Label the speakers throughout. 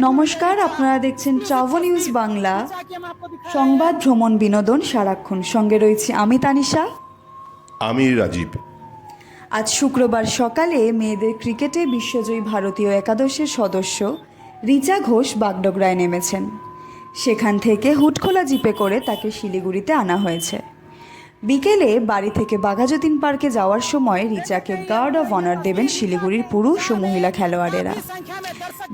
Speaker 1: নমস্কার আপনারা দেখছেন ট্রাভো নিউজ বাংলা। সংবাদ ভ্রমণ বিনোদন সারাক্ষণ। সঙ্গে রয়েছি আমি তানিশা।
Speaker 2: আমি রাজীব।
Speaker 1: আজ শুক্রবার সকালে মেয়েদের ক্রিকেটে বিশ্বজয়ী ভারতীয় একাদশের সদস্য রিচা ঘোষ বাগডোগরায় নেমেছেন। সেখান থেকে হুটখোলা জিপে করে তাকে শিলিগুড়িতে আনা হয়েছে। বিকেলে বাড়ি থেকে বাঘাযতীন পার্কে যাওয়ার সময় রিচাকে গার্ড অফ অনার দেবেন শিলিগুড়ির পুরুষ ও মহিলা খেলোয়াড়েরা।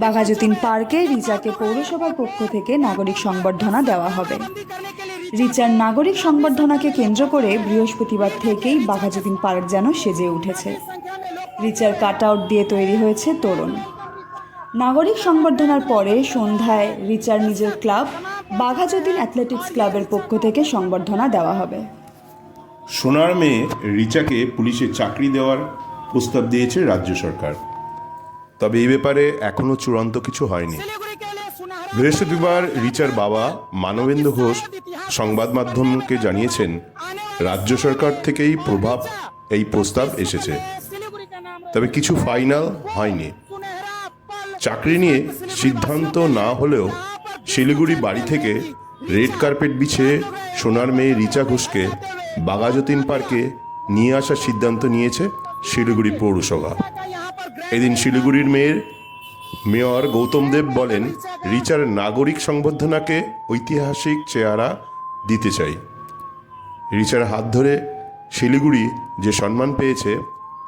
Speaker 1: বাঘাযতীন পার্কে রিচাকে পৌরসভার পক্ষ থেকে নাগরিক সংবর্ধনা দেওয়া হবে। রিচার নাগরিক সংবর্ধনাকে কেন্দ্র করে বৃহস্পতিবার থেকেই বাঘাযতীন পার্ক যেন সেজে উঠেছে। রিচার কাট আউট দিয়ে তৈরি হয়েছে তোরণ। নাগরিক সংবর্ধনার পরে সন্ধ্যায় রিচার নিজের ক্লাব বাঘাযতীন অ্যাথলেটিক্স ক্লাবের পক্ষ থেকে সংবর্ধনা দেওয়া হবে।
Speaker 2: সোনার মেয়ে রিচাকে পুলিশে চাকরি দেওয়ার প্রস্তাব দিয়েছে রাজ্য সরকার। তবে এই ব্যাপারে এখনও চূড়ান্ত কিছু হয়নি। বৃহস্পতিবার রিচার বাবা মানবেন্দ্র ঘোষ সংবাদ মাধ্যমকে জানিয়েছেন, রাজ্য সরকার থেকেই প্রভাব এই প্রস্তাব এসেছে। তবে কিছু ফাইনাল হয়নি। চাকরি নিয়ে সিদ্ধান্ত না হলেও শিলিগুড়ি বাড়ি থেকে রেড কার্পেট বিছিয়ে সোনার মেয়ে রিচা ঘোষকে বাগাযতীন পার্কে নিয়ে আসার সিদ্ধান্ত নিয়েছে শিলিগুড়ি পৌরসভা। এদিন শিলিগুড়ির মেয়ের মেয়র গৌতম দেব বলেন, রিচার নাগরিক সংবর্ধনাকে ঐতিহাসিক চেহারা দিতে চাই। রিচার হাত ধরে শিলিগুড়ি যে সম্মান পেয়েছে,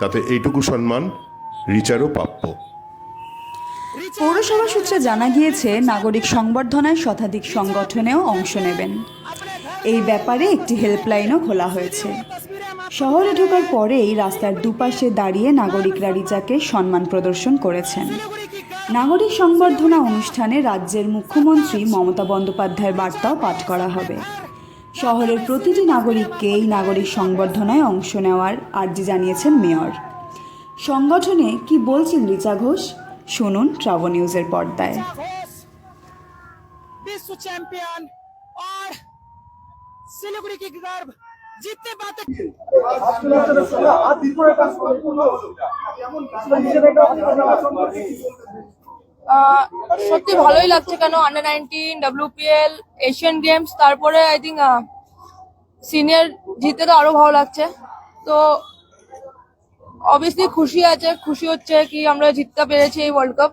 Speaker 2: তাতে এইটুকু সম্মান রিচারও প্রাপ্য।
Speaker 1: পৌরসভা সূত্রে জানা গিয়েছে, নাগরিক সংবর্ধনায় শতাধিক সংগঠনেও অংশ নেবেন। এই ব্যাপারে একটি হেল্পলাইনও খোলা হয়েছে। শহরে ঢোকার পরেই রাস্তার দুপাশে দাঁড়িয়ে নাগরিকরা রিচাকে সম্মান প্রদর্শন করেছেন। নাগরিক সংবর্ধনা অনুষ্ঠানে রাজ্যের মুখ্যমন্ত্রী মমতা বন্দ্যোপাধ্যায়ের বার্তাও পাঠ করা হবে। শহরের প্রতিটি নাগরিককে এই নাগরিক সংবর্ধনায় অংশ নেওয়ার আর্জি জানিয়েছেন মেয়র। সংগঠনে কি বলছেন রিচা ঘোষ? শুনুন ট্রাভো নিউজের পর্দায়।
Speaker 3: বিশ্ব চ্যাম্পিয়ন सिलीगुड़ी की गर्व जीतने बातें
Speaker 4: আহ, সত্যি ভালোই লাগছে কেন under nineteen WPL Asian games তারপরে আই থিঙ্ক সিনিয়র জিতে তো আরো ভালো লাগছে তো অবভিয়াসলি খুশি আছে খুশি হচ্ছে কি আমরা জিততে পেরেছি এই ওয়ার্ল্ড কাপ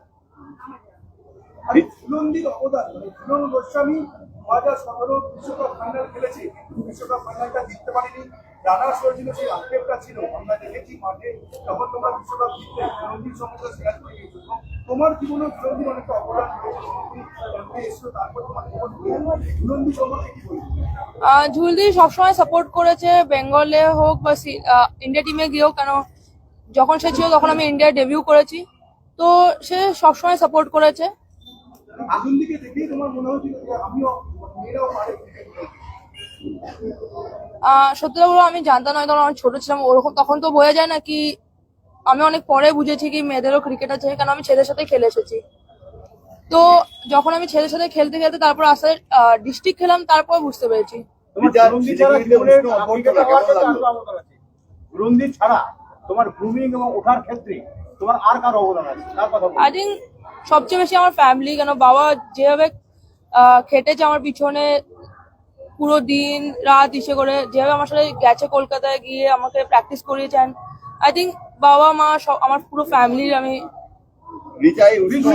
Speaker 5: আমি ঝুলন্দির অবদান ঝুলন গোস্বামী দু হাজার সতেরো বিশ্বকাপ ফাইনাল খেলেছে। কিন্তু বিশ্বকাপ ফাইনালটা জিততে পারেনি। রানার্স হয়েছিল সেই আক্ষেপটা ছিল আমরা দেখেছি মাঠে যখন তোমরা বিশ্বকাপ শেয়ার করে জীবনে ঝুলন্দির অনেকটা তারপর তোমার জীবন সম্পর্কে কি বলব
Speaker 4: ঝুলদি সবসময় সাপোর্ট করেছে বেঙ্গলে হোক বা ইন্ডিয়া টিমে গিয়েও কেন যখন সে ছিল তখন আমি ইন্ডিয়ায় ডেবিউ করেছি। তো সে সবসময় সাপোর্ট করেছে।
Speaker 5: ঝুলন্দিকে দেখেই তোমার মনে হয়েছিল যে আমিও
Speaker 4: সত্যি বলব আমি জানতাম না তখন অনেক ছোট ছিলাম। ওরকম তখন তো বোঝা যায় না কি আমি অনেক পরে বুঝেছি কি মেয়েদেরও ক্রিকেট আছে কারণ আমি ছেলের সাথে খেলে এসেছি। তো যখন আমি ছেলের সাথে খেলতে খেলতে তারপর আস্তে ডিস্ট্রিক্ট খেলাম তারপর বুঝতে পেরেছি।
Speaker 5: তোমার ছাড়া তোমার গ্রুমিং এবং ওঠার ক্ষেত্রে তোমার আর কার অবদান আছে? বলো।
Speaker 4: আই থিঙ্ক সবচেয়ে বেশি আমার ফ্যামিলি কেন বাবা যেভাবে আহ, খেটেছে আমার পিছনে পুরো দিন রাত ইসে করে যেভাবে আমার সাথে গেছে কলকাতায় গিয়ে আমাকে প্র্যাকটিস করিয়েছেন আই থিঙ্ক বাবা মা সব আমার পুরো ফ্যামিলির আমি
Speaker 6: রিচা এই উষ্ণ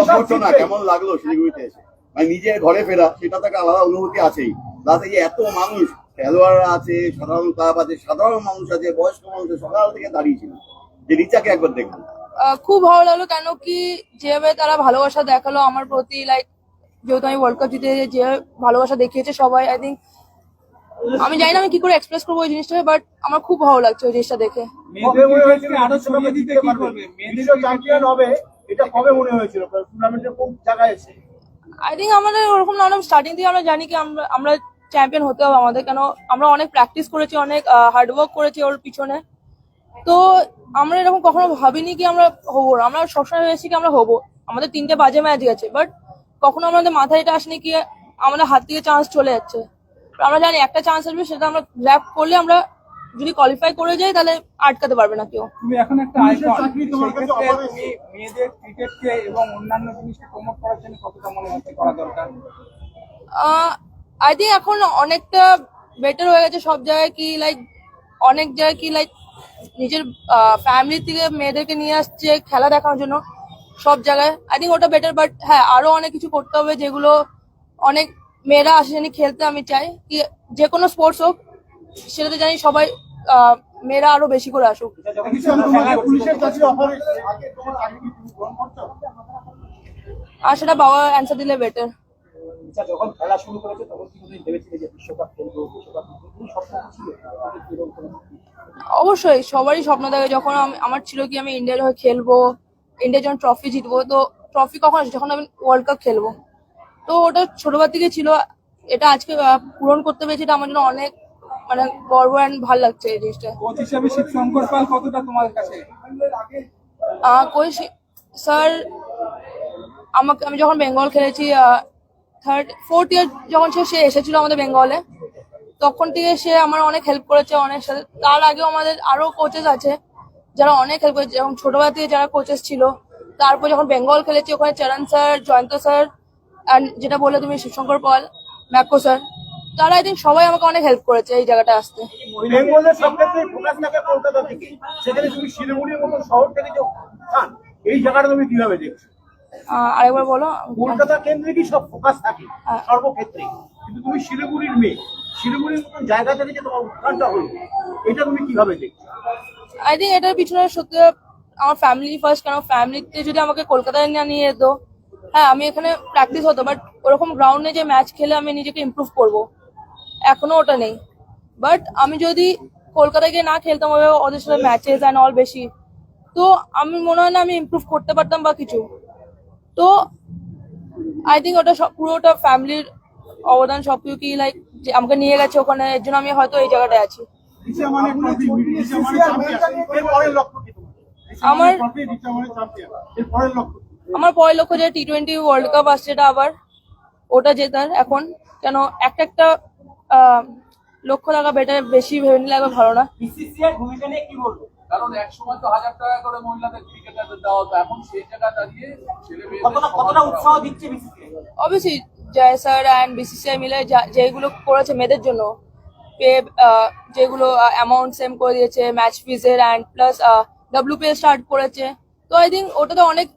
Speaker 6: কেমন লাগল শিলিগুড়িতে এসে? মানে নিজের ঘরে ফেরা সেটা থেকে আলাদা অনুভূতি আছেই। এই যে এত মানুষ খেলোয়াড়রা আছে সাধারণ ক্লাব আছে সাধারণ মানুষ আছে বয়স্ক মানুষ আছে সকাল থেকে দাঁড়িয়েছিল যে রিচাকে একবার
Speaker 4: আহ, খুব ভালো লাগল কেন কি যেভাবে তারা ভালোবাসা দেখাল আমার প্রতি লাইক যেহেতু আমি ওয়ার্ল্ড কাপ জিতে যে ভালোবাসা দেখিয়েছে সবাই আই থিঙ্ক আমি জানি না আমি কি করে এক্সপ্রেস করব ওই জিনিসটাকে বাট আমার খুব ভালো লাগছে ওই জিনিসটা দেখে।
Speaker 5: মেয়েদের হয়েছিল আরও ছড়িয়ে দিতে কি করবে মেয়েদেরও চ্যাম্পিয়ন হবে এটা কবে হয়েছিল? টুর্নামেন্টের কোন জায়গায় এসে
Speaker 4: আই থিঙ্ক আমাদের ওরকম না স্টার্টিং থেকে আমরা জানি কি আমরা আমরা চ্যাম্পিয়ন হতে হবে আমাদের কেন আমরা অনেক প্র্যাকটিস করেছি অনেক হার্ডওয়ার্ক করেছি ওর পিছনে। তো আমরা এরকম কখনো ভাবিনি কি আমরা হব না। আমরা সবসময় ভেবেছি কি আমরা হব। আমাদের তিনটে বাজে ম্যাচ গেছে বাট কখনো আমাদের মাথায় এটা আসেনি কি আমাদের হাত থেকে চান্স চলে যাচ্ছে। আমরা জানি একটা চান্স আসবে সেটা আমরা গ্র্যাপ করলে আমরা যদি কোয়ালিফাই করে যাই তাহলে আটকাতে পারবে না কেউ।
Speaker 3: তুমি এখন একটা আইকন তুমি মেয়েদের ক্রিকেটকে এবং অন্যান্য জিনিসকে প্রমোট করার জন্য কতটা মনে হচ্ছে করা দরকার?
Speaker 4: আই থিঙ্ক এখন অনেকটা বেটার হয়ে গেছে সব জায়গায় কি লাইক অনেক জায়গায় কি লাইক নিজের ফ্যামিলি থেকে মেয়েদেরকে নিয়ে আসছে খেলা দেখানোর জন্য। সব জায়গায়। আই থিঙ্ক ওটা বেটার বাট হ্যাঁ আরও অনেক কিছু করতে হবে যেগুলো অনেক মেয়েরা আসে জানি খেলতে আমি চাই। কি যে কোনো স্পোর্টস হোক সেটাতে জানি সবাই মেয়েরা আরও বেশি করে আসুক। আর সেটা বাবা অ্যান্সার দিলে বেটার
Speaker 3: আচ্ছা যখন খেলা শুরু করেছে তখন কি ভেবেছিলে যে বিশ্বকাপ খেলব বিশ্বকাপ জিতবো? তুমি স্বপ্ন ছিল? এরকম কোনো
Speaker 4: অবশ্যই সবারই স্বপ্ন থাকে। যখন আমার ছিল কি আমি ইন্ডিয়ার হয়ে খেলব ইন্ডিয়ার যখন ট্রফি জিতবো তো ট্রফি কখন আসে যখন আমি ওয়ার্ল্ড কাপ খেলব। তো ওটা ছোটবার থেকে ছিল এটা আজকে পূরণ করতে পেরেছি এটা আমার জন্য অনেক মানে গর্ব অ্যান্ড ভালো লাগছে এই জিনিসটা।
Speaker 3: কোচ হিসেবে শিবশঙ্কর পাল কতটা তোমার কাছে?
Speaker 4: কই স্যার আমাকে আমি যখন বেঙ্গল খেলেছি থার্ড ফোর্থ ইয়ার যখন সে সে এসেছিল আমাদের বেঙ্গলে তখন থেকে সে আমার অনেক হেল্প করেছে অনেক সাথে তার আগেও আমাদের আরও কোচেস আছে। যারা অনেক হেল্প করেছে যেমন ছোটবেলা থেকে যারা কোচেস ছিল তারপর যখন বেঙ্গল খেলেছি ওখানে চরণ স্যার জয়ন্ত স্যার অ্যান্ড যেটা বললে তুমি শিবশঙ্কর পাল ম্যাকো স্যার তারা থিঙ্ক সবাই আমাকে অনেক হেল্প করেছে এই জায়গাটা আসতে।
Speaker 5: বেঙ্গলের সব ফোকাস থাকে কলকাতা থেকে সেখানে তুমি শিলিগুড়ির মতো শহর থেকে যে এই জায়গাটা তুমি কীভাবে দেখছ?
Speaker 4: আরেকবার বলো।
Speaker 5: কলকাতা কেন্দ্রিকই সব ফোকাস থাকে। সর্বক্ষেত্রে। কিন্তু তুমি শিলিগুড়ির মেয়ে শিলিগুড়ির মতন জায়গা থেকে যে তোমার উত্থানটা হলো এটা তুমি কীভাবে দেখছ?
Speaker 4: আই থিঙ্ক এটার পিছনে সত্যি আমার ফ্যামিলি ফার্স্ট কারণ ফ্যামিলিতে যদি আমাকে কলকাতায় না নিয়ে যেত হ্যাঁ আমি এখানে প্র্যাকটিস হতো বাট ওরকম গ্রাউন্ডে যে ম্যাচ খেলে আমি নিজেকে ইমপ্রুভ করব, এখনও ওটা নেই। বাট আমি যদি কলকাতায় গিয়ে না খেলতাম ওভাবে ওদের সাথে ম্যাচেস অ্যান্ড অল বেশি, তো আমি মনে হয় না আমি ইমপ্রুভ করতে পারতাম বা কিছু। তো আই থিঙ্ক ওটা সব, পুরোটা ফ্যামিলির অবদান সব কিছু কি লাইক আমাকে নিয়ে গেছে ওখানে, এর জন্য আমি হয়তো এই জায়গাটায় আছি।
Speaker 5: মানে মানে চ্যাম্পিয়ন এর পরের লক্ষ্য কি তোমার? রিচা মানে
Speaker 4: আমার-
Speaker 5: ট্রফি রিচা মানে চ্যাম্পিয়ন এর পরের লক্ষ্য
Speaker 4: আমার পরের লক্ষ্য যে টি টোয়েন্টি ওয়ার্ল্ড কাপ আসছে এটা আবার ওটা জেতার এখন কেন একটা একটা লক্ষ্য থাকা বেটার বেশি ভেবে নিলে একবার ভালো না।
Speaker 3: বিসিসিআই ভূমিকা নিয়ে কি বলব?
Speaker 7: কারণ এক সময় তো হাজার টাকা করে মহিলাদের ক্রিকেটারদের দেওয়া হতো এখন সেই জায়গা দাঁড়িয়ে ছেলে
Speaker 3: কতটা কতটা উৎসাহ দিচ্ছে BCCI
Speaker 4: obviously Jay sir and BCCI মিলে যা- যেগুলো করেছে মেয়েদের জন্য পে যেগুলো অ্যামাউন্ট সেম করে দিয়েছে ম্যাচ ফিজের অ্যান্ড প্লাস ডাব্লিউপিএ স্টার্ট করেছে। তো আই থিঙ্ক ওটাতে অনেক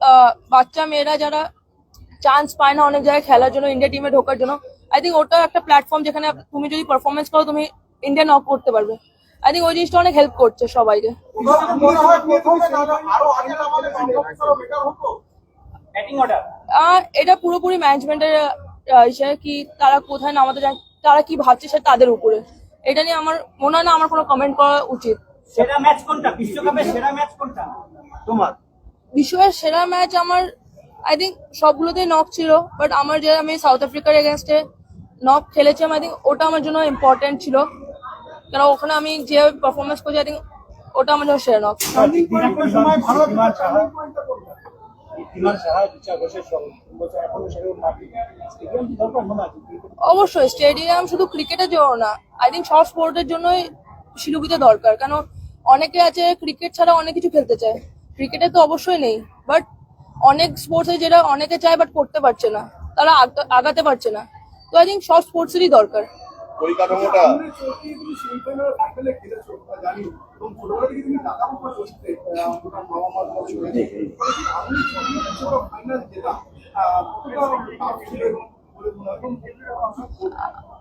Speaker 4: বাচ্চা মেয়েরা যারা চান্স পায় না অনেক জায়গায় খেলার জন্য ইন্ডিয়া টিমে ঢোকার জন্য আই থিঙ্ক ওটা একটা প্ল্যাটফর্ম যেখানে তুমি যদি পারফরমেন্স করো, তুমি ইন্ডিয়া নক করতে পারবে। আই থিঙ্ক ওই জিনিসটা অনেক হেল্প করছে সবাইকে। এটা পুরোপুরি ম্যানেজমেন্টের ইসে, কি তারা কোথায় নামাতে চায়, তারা কি ভাবছে সেটা তাদের উপরে। এটা নিয়ে আমার মনে হয় না আমার কোনো কমেন্ট করা উচিত।
Speaker 3: সেরা ম্যাচ কোনটা? বিশ্বকাপের সেরা ম্যাচ কোনটা?
Speaker 5: তোমার?
Speaker 4: বিশ্বের সেরা ম্যাচ আমার আই থিঙ্ক সবগুলোতেই নক ছিল বাট আমার যে আমি সাউথ আফ্রিকার এগেনস্টে নক খেলেছিলাম আই থিঙ্ক ওটা আমার জন্য ইম্পর্টেন্ট ছিল। কারণ ওখানে আমি যে পারফরমেন্স করছি আই থিঙ্ক ওটা আমার জন্য সেরা নক অবশ্যই, স্টেডিয়াম শুধু ক্রিকেটের জন্য না। আই থিঙ্ক সব স্পোর্টের জন্যই শিলুগুতে দরকার। কেন, অনেকে আছে ক্রিকেট ছাড়া অনেক কিছু খেলতে চায়। ক্রিকেটে তো অবশ্যই নেই। বাট অনেক স্পোর্টসে যেটা অনেকে চায় বাট করতে পারছে না। তারা আগাতে পারছে না। তো আই থিঙ্ক সব স্পোর্টসেরই দরকার।
Speaker 6: পরিকাঠামোটা।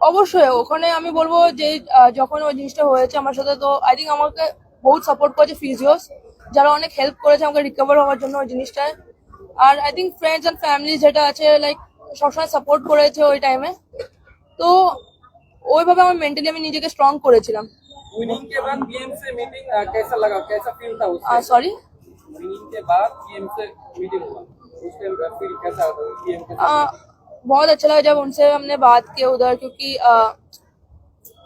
Speaker 4: অবশ্যই ওখানে আমি বলব যে যখন ওই জিনিসটা হয়েছে আমার সাথে তো আই থিঙ্ক আমাকে বহুত সাপোর্ট করেছে ফিজিওস যারা অনেক হেল্প করেছে আমাকে রিকভার হওয়ার জন্য ওই জিনিসটায় আর I think friends and family যেটা আছে লাইক সবসময় সাপোর্ট করেছে ওই টাইমে তো ওইভাবে আমার মেন্টালি আমি নিজেকে স্ট্রং করেছিলাম
Speaker 7: विनिंग के बाद गेम से मीटिंग कैसा लगा कैसा फील था उस
Speaker 4: सॉरी
Speaker 7: विनिंग के बाद गेम से मीटिंग हुआ उसके फील कैसा गेम के
Speaker 4: आ, बहुत अच्छा लगा जब उनसे हमने बात की उधर क्योंकि आ,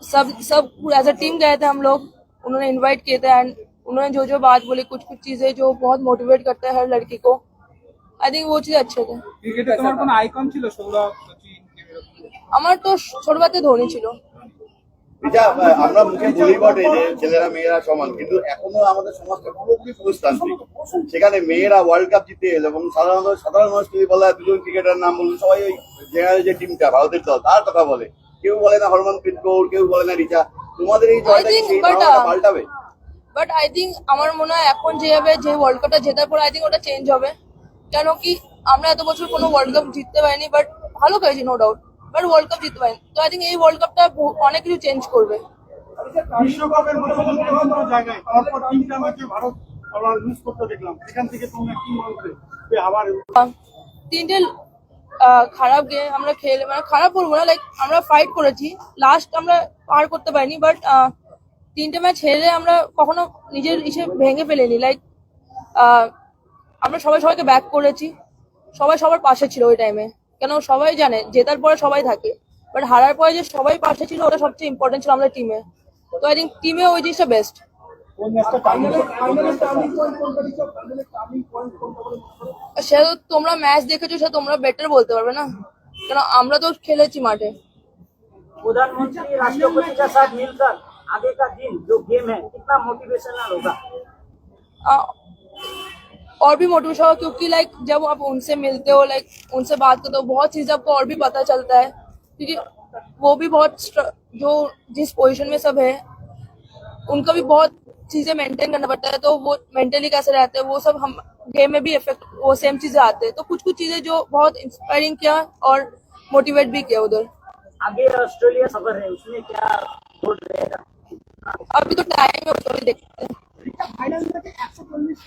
Speaker 4: सब सब एज अ टीम गए थे हम लोग उन्होंने इनवाइट किए थे एंड उन्होंने जो जो बात बोली कुछ कुछ चीजें जो बहुत मोटिवेट करते हैं हर लड़की को आई थिंक वो चीज अच्छे थे
Speaker 3: ক্রিকেটে তোমার কোনো আইকন ছিল সৌরভ সচিন
Speaker 4: আমার তো ছোটবাতে ধোনি ছিল।
Speaker 6: এটা আমরা মুখে বলি বটে যে ছেলেরা মেয়েরা সমান কিন্তু এখনও আমাদের সমাজটা পুরোপুরি পুরুষতান্ত্রিক সেখানে মেয়েরা ওয়ার্ল্ড কাপ জিতে এলো এবং সাধারণত সাধারণ মানুষ যদি বলা দুজন ক্রিকেটার নাম বলুন সবাই ওই জেনারেল যে টিমটা ভারতের দল তার কথা বলে। কেউ বলে না হরমনপ্রীত কৌর কেউ বলে না রিচা। তোমাদের এই জয়টা কি
Speaker 4: uh,
Speaker 6: পাল্টাবে?
Speaker 4: বাট আই থিঙ্ক আমার মনে হয় এখন যেভাবে যে ওয়ার্ল্ড কাপটা জেতার পর আই থিঙ্ক ওটা চেঞ্জ হবে। কেন কি আমরা এত বছর কোনো ওয়ার্ল্ড কাপ জিততে পারিনি বাট ভালো খেলেছি no doubt but world cup জিততে পারিনি তো আই থিঙ্ক এই ওয়ার্ল্ড কাপটা অনেক কিছু চেঞ্জ করবে।
Speaker 5: বিশ্বকাপের জায়গায় তারপর তিনটা ম্যাচে ভারত আমরা লুজ করতে দেখলাম। সেখান থেকে তোমরা কি যে আবার
Speaker 4: তিনটে খারাপ গেম আমরা খেলে মানে খারাপ বলব না লাইক আমরা ফাইট করেছি। লাস্ট আমরা পার করতে পারিনি বাট তিনটে ম্যাচ হেরে আমরা কখনো নিজের ইসে ভেঙে ফেলেনি। লাইক আমরা সবাই সবাইকে ব্যাক করেছি। সবাই সবার পাশে ছিল ওই টাইমে কেন সবাই জানে জেতার পরে সবাই থাকে বাট হারার পরে যে সবাই পাশে ছিল ওটা সবচেয়ে ইম্পর্টেন্ট ছিল আমাদের টিমে তো আই থিঙ্ক টিমে ওই জিনিসটা বেস্ট
Speaker 5: কোন ম্যাচটা ফাইনালে টার্নিং পয়েন্ট কোনটা দিচ্ছ ফাইনালে টার্নিং পয়েন্ট কোনটা বলে মনে করো?
Speaker 4: সে তো তোমরা ম্যাচ দেখেছো সে তোমরা বেটার বলতে পারবে না কেন আমরা তো খেলেছি মাঠে
Speaker 3: प्रधानमंत्री राष्ट्रपति के साथ मिलकर आगे का दिन जो गेम है कितना मोटिवेशनल होगा
Speaker 4: आ, और भी मोटिवेशन होगा क्योंकि लाइक जब आप उनसे मिलते हो लाइक उनसे बात करते हो बहुत चीज़ें आपको और भी पता चलता है। क्योंकि वो भी बहुत जो जिस पोजीशन में सब है उनका भी बहुत चीज़ें मेंटेन करना पड़ता है तो वो मेंटली कैसे रहते हैं वो सब हम गेम में भी इफ़ेक्ट वो सेम चीज़ें आते हैं। तो कुछ कुछ चीज़ें जो बहुत इंस्पायरिंग किया और मोटिवेट भी किया उधर।
Speaker 3: आगे ऑस्ट्रेलिया सफ़र है उसमें क्या
Speaker 4: अभी तो टाइम है देखते हैं।
Speaker 5: ফাইনাল ম্যাচে একশো চল্লিশ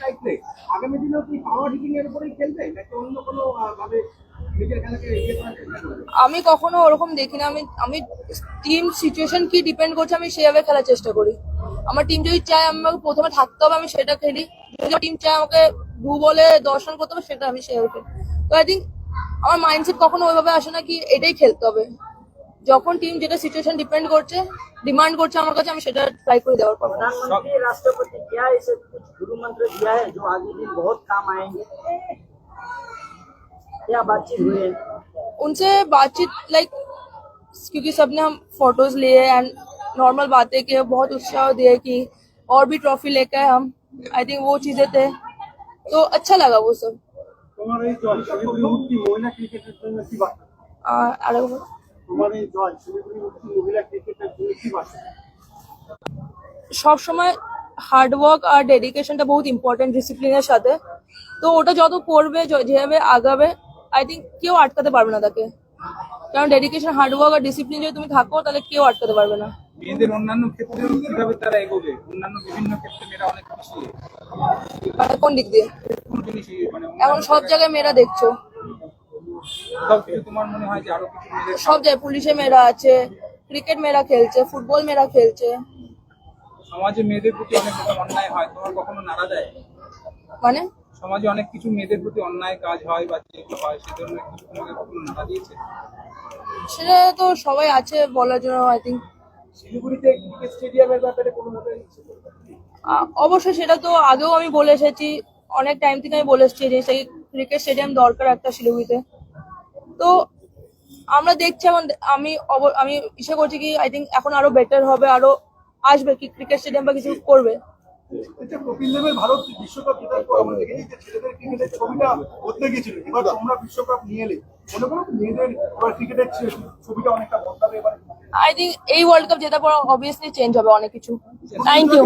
Speaker 5: আগামী দিনেও কি পাওয়ার হিটিং এর উপরেই খেলবে, নাকি অন্য কোনো ভাবে
Speaker 4: আমি কখনো ওরকম দেখি না আমি আমি টিম সিচুয়েশন কি ডিপেন্ড করছে, আমি সেভাবে খেলার চেষ্টা করি। আমার টিম যদি চায় আমাকে প্রথমে থাকতে হবে, আমি সেটা খেলি। যদি টিম চায় আমাকে দু বলে দর্শন করতে হবে, সেটা আমি সেভাবে খেলি। তো আই থিঙ্ক আমার মাইন্ডসেট কখনো ওইভাবে আসে না কি, এটাই খেলতে হবে। যখন টিম যেটা সিচুয়েশন ডিপেন্ড করছে ডিমান্ড করছে আমার কাছে আমি সেটা ট্রাই করে দেওয়ার পর
Speaker 3: प्रधानमंत्री राष्ट्रपति क्या ऐसे कुछ गुरु मंत्र दिया है जो आगे दिन बहुत काम आएंगे क्या बातचीत हुई है
Speaker 4: उनसे बातचीत लाइक क्योंकि सबने हम फोटोज लिए एंड नॉर्मल बातें किए बहुत उत्साह दिए कि और भी ट्रॉफी लेकर आए हम आई थिंक वो चीजें थे तो अच्छा लगा वो सब
Speaker 5: তোমার এই জয় শিলিগুড়ি মুক্তি মহিলা ক্রিকেটের জন্য কি বার্তা
Speaker 4: आ, আর ডেডিকেশনটা বহুত ইম্পর্টেন্ট ডিসিপ্লিনের সাথে। তো ওটা যত করবে যেভাবে আগাবে আই থিঙ্ক কেউ আটকাতে পারবে না তাকে। কারণ ডেডিকেশন হার্ড ওয়ার্ক আর ডিসিপ্লিন যদি তুমি থাকো তাহলে কেউ আটকাতে পারবে না।
Speaker 7: মেয়েদের অন্যান্য ক্ষেত্রেও কীভাবে তারা এগোবে? অন্যান্য বিভিন্ন ক্ষেত্রে মেয়েরা অনেক পিছিয়ে।
Speaker 4: মানে কোন দিক দিয়ে?
Speaker 7: মানে
Speaker 4: এখন সব জায়গায় মেয়েরা দেখছ।
Speaker 7: তোমার মনে হয় যে আরও কিছু
Speaker 4: সব জায়গায় পুলিশে মেয়েরা আছে ক্রিকেট মেয়েরা খেলছে ফুটবল মেয়েরা খেলছে।
Speaker 7: সমাজে মেয়েদের প্রতি অনেক রকম অন্যায় হয় তোমার কখনো নাড়া দেয়?
Speaker 4: মানে?
Speaker 7: সমাজে অনেক কিছু মেয়েদের প্রতি অন্যায় কাজ হয় বা যেগুলো হয় সে ধরনের কিছু তোমাকে কখনো নাড়া দিয়েছে?
Speaker 4: সেটা তো সবাই আছে বলার জন্য আই থিঙ্ক
Speaker 3: শিলিগুড়িতে ক্রিকেট স্টেডিয়ামের ব্যাপারে কোনো
Speaker 4: অবশ্যই সেটা তো আগেও আমি বলে এসেছি অনেক টাইম থেকে আমি বলে এসেছি যে সেই ক্রিকেট স্টেডিয়াম দরকার একটা শিলিগুড়িতে। তো আমরা দেখছি এখন আমি আমি ইচ্ছা করছি কি আই থিঙ্ক এখন আরও বেটার হবে আরও আসবে কি ক্রিকেট স্টেডিয়াম বা কিছু করবে।
Speaker 5: কপিল দেবের ভারত বিশ্বকাপ জেতার পর আমরা দেখেছি যে ছেলেদের ক্রিকেটের ছবিটা বদলে গেছিল এবার তোমরা বিশ্বকাপ নিয়ে এলে। মনে করো মেয়েদের ক্রিকেটের ছবিটা অনেকটা বদলাবে এবার
Speaker 4: আই থিঙ্ক এই ওয়ার্ল্ড কাপ জেতার পর অবভিয়াসলি চেঞ্জ হবে অনেক কিছু। Thank you